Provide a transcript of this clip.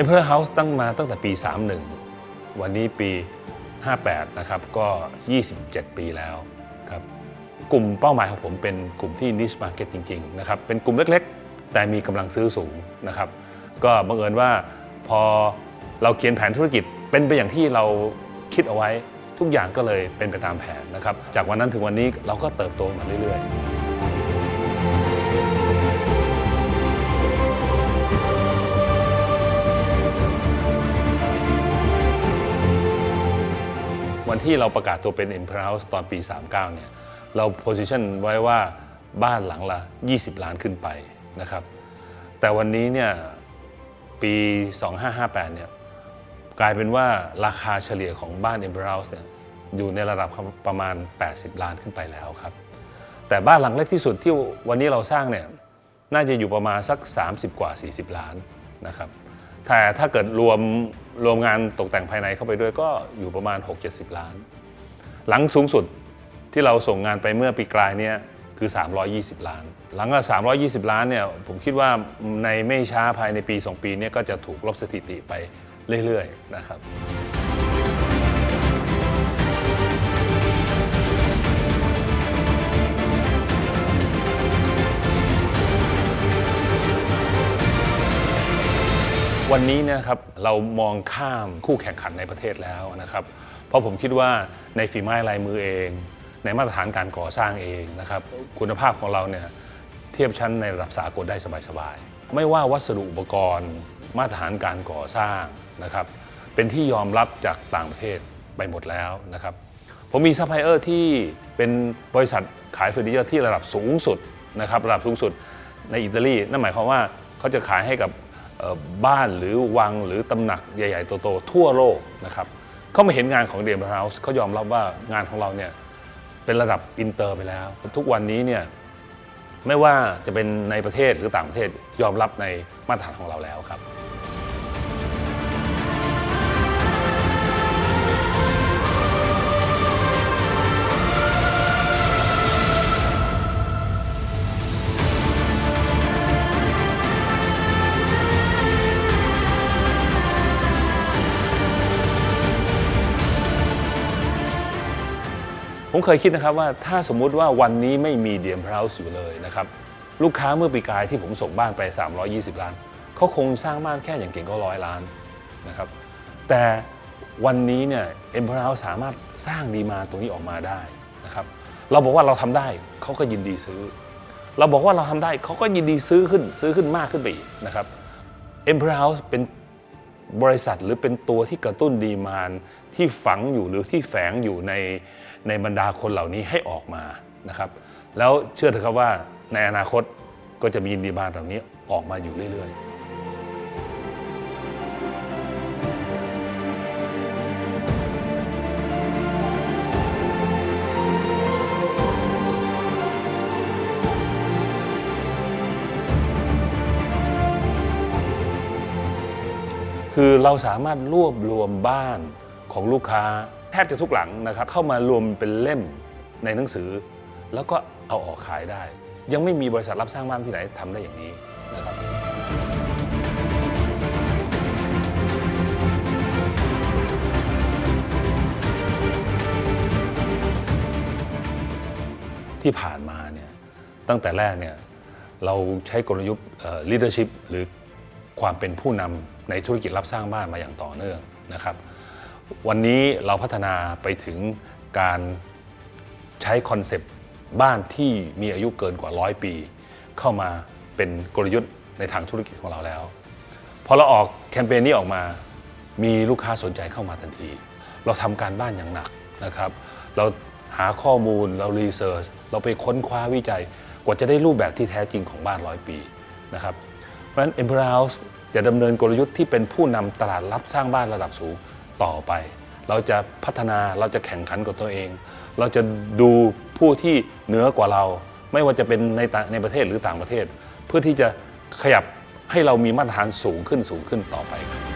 Emperor House ตั้งมาตั้งแต่ปี 31 วันนี้ปี 58 นะครับ ก็ 27 ปีแล้วครับ กลุ่มเป้าหมายของผมเป็นกลุ่มที่ niche market จริง ๆ นะครับ เป็นกลุ่มเล็กๆ แต่มีกำลังซื้อสูงนะครับ ก็บังเอิญว่าพอเราเขียนแผนธุรกิจเป็นไปอย่างที่เราคิดเอาไว้ทุกอย่างก็เลยเป็นไปตามแผนนะครับ จากวันนั้นถึงวันนี้เราก็เติบโตมาเรื่อยๆ ที่เราประกาศตัวเป็น Emperor House ตอนปี 39 เนี่ย เรา position ไว้ว่าบ้านหลังละ 20 ล้านขึ้นไปนะครับ แต่วันนี้เนี่ย ปี 2558 เนี่ย กลายเป็นว่าราคาเฉลี่ยของบ้าน Emperor House เนี่ยอยู่ในระดับประมาณ 80 ล้านขึ้นไปแล้วครับ แต่บ้านหลังเล็กที่สุดที่วันนี้เราสร้างเนี่ยน่าจะอยู่ประมาณสัก 30 กว่า 40 ล้านนะครับแต่ถ้าเกิดรวม รวมงานตกแต่งภายในเข้าไปด้วยก็อยู่ประมาณ 6-70 ล้าน หลังสูงสุดที่เราส่งงานไปเมื่อปีกลายเนี่ยคือ 320 ล้าน หลังจาก320 ล้านเนี่ยผมคิดว่าในไม่ช้าภายในปี 2 ปีเนี่ยก็จะถูกลบสถิติไปเรื่อยๆ นะครับ วันนี้นะครับเรามองข้ามคู่แข่งขันในประเทศแล้วนะครับ เพราะผมคิดว่าในฝีไม้ลายมือเอง ในมาตรฐานการก่อสร้างเองนะครับ คุณภาพของเราเนี่ยเทียบชั้นในระดับสากลได้สบายๆไม่ว่าวัสดุอุปกรณ์ มาตรฐานการก่อสร้างนะครับ เป็นที่ยอมรับจากต่างประเทศไปหมดแล้วนะครับ ผมมีซัพพลายเออร์ที่เป็นบริษัทขายเฟอร์นิเจอร์ที่ระดับสูงสุดนะครับระดับสูงสุดในอิตาลีนั่นหมายความว่าเขาจะขายให้กับ บ้านหรือวังหรือตำหนักใหญ่ ๆ โตๆทั่วโลกนะครับเขามาเห็นงานของเดียมเฮาส์เขายอมรับว่างานของเราเนี่ยเป็นระดับอินเตอร์ไปแล้ว ทุกวันนี้เนี่ยไม่ว่าจะเป็นในประเทศหรือต่างประเทศยอมรับในมาตรฐานของเราแล้วครับ ผมเคยคิดนะครับว่าถ้าสมมุติว่าวันนี้ไม่มีเดียมพราวส์อยู่เลยนะครับลูกค้าเมื่อปีกายที่ผมส่งบ้านไป 320 ล้านเขาคงสร้างบ้านแค่อย่างเก่งก็ร้อยล้านนะครับแต่วันนี้เนี่ยเอ็มพราวสามารถสร้างดีมาตรงนี้ออกมาได้นะครับเราบอกว่าเราทำได้เขาก็ยินดีซื้อ เราบอกว่าเราทำได้เขาก็ยินดีซื้อขึ้นซื้อขึ้นมากขึ้นไปอีกนะครับเอ็มพราวเป็น บริษัทหรือเป็นตัวที่กระตุ้นดีมานที่ฝังอยู่หรือที่แฝงอยู่ในในบรรดาคนเหล่านี้ให้ออกมานะครับ แล้วเชื่อเถอะครับว่าในอนาคตก็จะมีดีมานเหล่านี้ออกมาอยู่เรื่อยๆ คือเราสามารถรวบรวมบ้านของลูกค้าแทบจะทุกหลังนะครับเข้ามารวมเป็นเล่มในหนังสือ แล้วก็เอาออกขายได้ ยังไม่มีบริษัทรับสร้างบ้านที่ไหนทำได้อย่างนี้นะครับที่ผ่านมาเนี่ยตั้งแต่แรกเนี่ยเราใช้กลยุทธ์ leadership หรือความเป็นผู้นำ ในธุรกิจรับสร้างบ้านมาอย่างต่อเนื่องนะครับ วันนี้เราพัฒนาไปถึงการใช้คอนเซปต์บ้านที่มีอายุเกินกว่าร้อยปี เข้ามาเป็นกลยุทธ์ในทางธุรกิจของเราแล้วพอเราออกแคมเปญนี้ออกมา มีลูกค้าสนใจเข้ามาทันที เราทำการบ้านอย่างหนักนะครับ เราหาข้อมูลเรารีเสิร์ชเราไปค้นคว้าวิจัย กว่าจะได้รูปแบบที่แท้จริงของบ้านร้อยปีนะครับ เพราะฉะนั้น e m p e r House จะดำเนินกลยุทธ์ที่เป็นผู้นำตลาดรับสร้างบ้านระดับสูงต่อไป เราจะพัฒนาเราจะแข่งขันกับตัวเอง เราจะดูผู้ที่เหนือกว่าเรา ไม่ว่าจะเป็นในในประเทศหรือต่างประเทศ เพื่อที่จะขยับให้เรามีมาตรฐานสูงขึ้นสูงขึ้นต่อไปครับ